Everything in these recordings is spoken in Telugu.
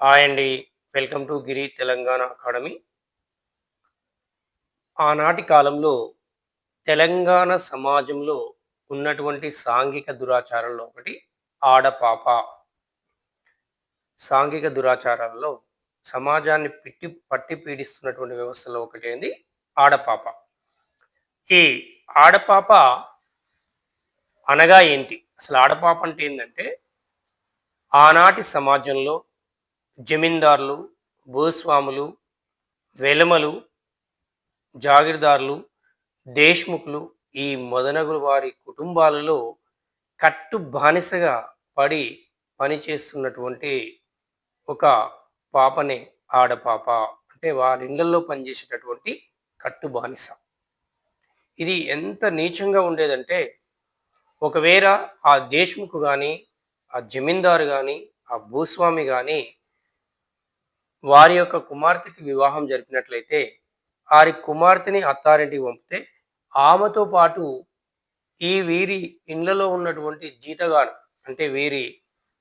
హాయ్ అండి. Welcome to Giri Telangana academy ఆనాటి కాలంలో తెలంగాణ సమాజంలో ఉన్నటువంటి సాంఘిక దురాచారాల్లో ఒకటి ఆడపాప సాంఘిక దురాచారాల్లో సమాజాన్ని పిట్టి పట్టి పీడిస్తున్నటువంటి వ్యవస్థలో ఒకటి ఏంది ఆడపాప ఈ ఆడపాప అనగా ఏంటి? అసలు ఆడపాప అంటే ఏంటంటే ఆనాటి సమాజంలో జమీందారులు భూస్వాములు వెలమలు జాగీర్దారులు దేశ్ముఖులు ఈ మొదనగుల వారి కుటుంబాలలో కట్టు బానిసగా పడి పనిచేస్తున్నటువంటి ఒక పాపనే ఆడపాప. అంటే వారి ఇళ్ళలో పనిచేసేటటువంటి కట్టు బానిస. ఇది ఎంత నీచంగా ఉండేదంటే ఒకవేళ ఆ దేశ్ముఖు కానీ ఆ జమీందారు కానీ ఆ భూస్వామి కానీ వారి యొక్క కుమార్తెకి వివాహం జరిపినట్లయితే వారి కుమార్తెని అత్తారింటికి పంపితే ఆమెతో పాటు ఈ వీరి ఇండ్లలో ఉన్నటువంటి జీతగాను అంటే వీరి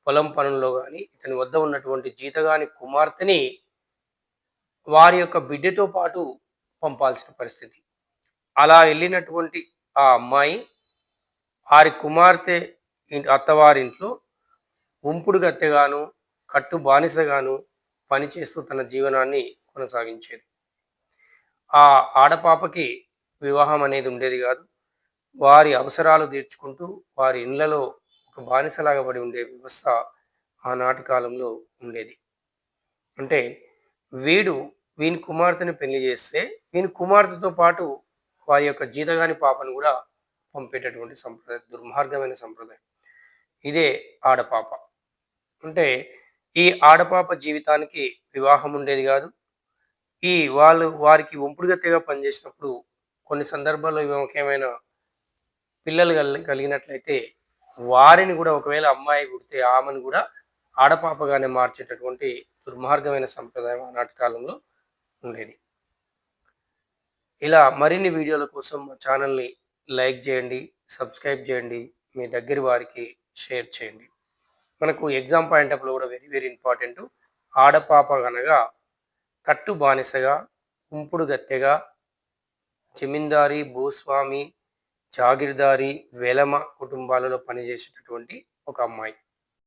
పొలం పనుల్లో కానీ ఇతని వద్ద ఉన్నటువంటి జీతగాని కుమార్తెని వారి యొక్క బిడ్డతో పాటు పంపాల్సిన పరిస్థితి. అలా వెళ్ళినటువంటి ఆ అమ్మాయి వారి కుమార్తె అత్తవారింట్లో ఉంపుడు గత్తెగాను కట్టు బానిసగాను పనిచేస్తూ తన జీవనాన్ని కొనసాగించేది. ఆ ఆడపాపకి వివాహం అనేది ఉండేది కాదు. వారి అవసరాలు తీర్చుకుంటూ వారి ఇళ్ళలో ఒక బానిసలాగా పడి ఉండే వ్యవస్థ ఆనాటి కాలంలో ఉండేది. అంటే వీడు వీని కుమార్తెని పెళ్ళి చేస్తే వీని కుమార్తెతో పాటు వారి యొక్క జీతగాని పాపను కూడా పంపేటటువంటి సంప్రదాయం దుర్మార్గమైన సంప్రదాయం. ఇదే ఆడపాప. అంటే ఈ ఆడపాప జీవితానికి వివాహం ఉండేది కాదు. ఈ వాళ్ళు వారికి ఉంపుడుగత్తెగా పనిచేసినప్పుడు కొన్ని సందర్భాల్లో ఈమెకి ఏమైనా పిల్లలు కలిగినట్లయితే వారిని కూడా ఒకవేళ అమ్మాయి పుడితే ఆమెను కూడా ఆడపాపగానే మార్చేటటువంటి దుర్మార్గమైన సంప్రదాయం ఆనాటి కాలంలో ఉండేది. ఇలా మరిన్ని వీడియోల కోసం మా ఛానల్ని లైక్ చేయండి సబ్స్క్రైబ్ చేయండి మీ దగ్గర వారికి షేర్ చేయండి. మనకు ఎగ్జామ్ పాయింట్ ఆఫ్లో కూడా వెరీ వెరీ ఇంపార్టెంట్ ఆడపాప అనగా కట్టు బానిసగా ఉంపుడు గత్తెగా జమీందారీ భూస్వామి జాగిర్దారి వెలమ కుటుంబాలలో పనిచేసేటటువంటి ఒక అమ్మాయి.